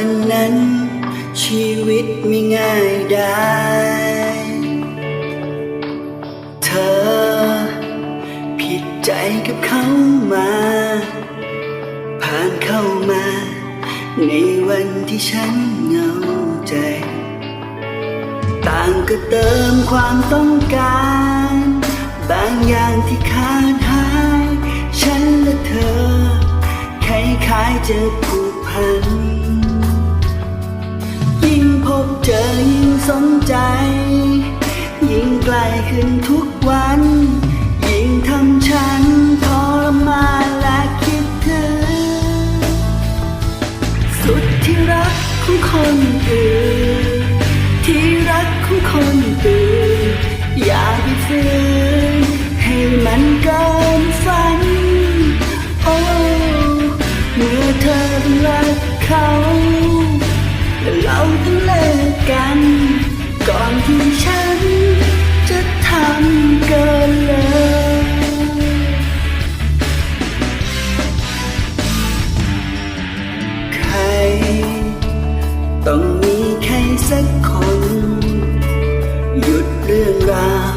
วันนั้น ชีวิตไม่ง่ายได้ เธอ ผิดใจกับเขามา ผ่านเข้ามา ในวันที่ฉันเหงาใจ ต่างก็เติมความต้องการ บางอย่างที่ขาดหาย ฉันและเธอคล้ายๆจะผูกพัน ขึ้นทุกวัน ยิ่งทำฉันทรมานและคิดถึง สุดที่รักของคนอื่น ที่รักของคนอื่น อย่าไปฝืนให้มันเกิน สักคน หยุดเรื่องราว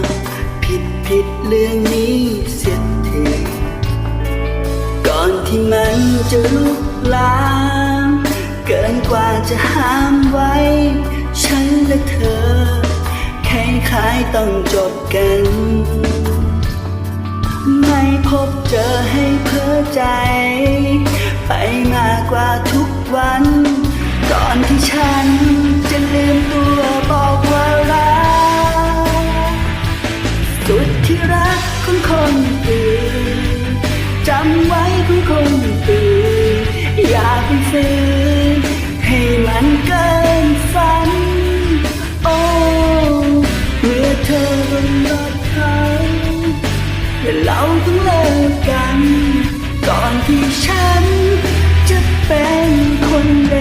ผิดผิดเรื่องนี้เสียทีก่อนที่มันจะลุกลามเกินกว่าจะห้ามไว้ ฉันและเธอคล้ายๆต้องจบกัน ไม่พบเจอให้เพ้อใจ ไปมากกว่าทุกวัน ก่อนที่ฉัน แต่เราต้องเลิกกัน ก่อนที่ฉันจะเป็นคนเดิ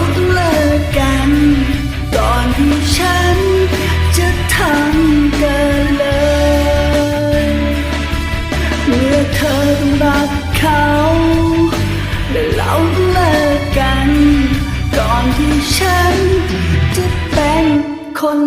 ต้องเลิกกัน ก่อนที่ฉันจะทำเกินเลย เมื่อเธอต้องรักเขาและเราต้องเลิกกัน ก่อนที่ฉันจะเป็นคน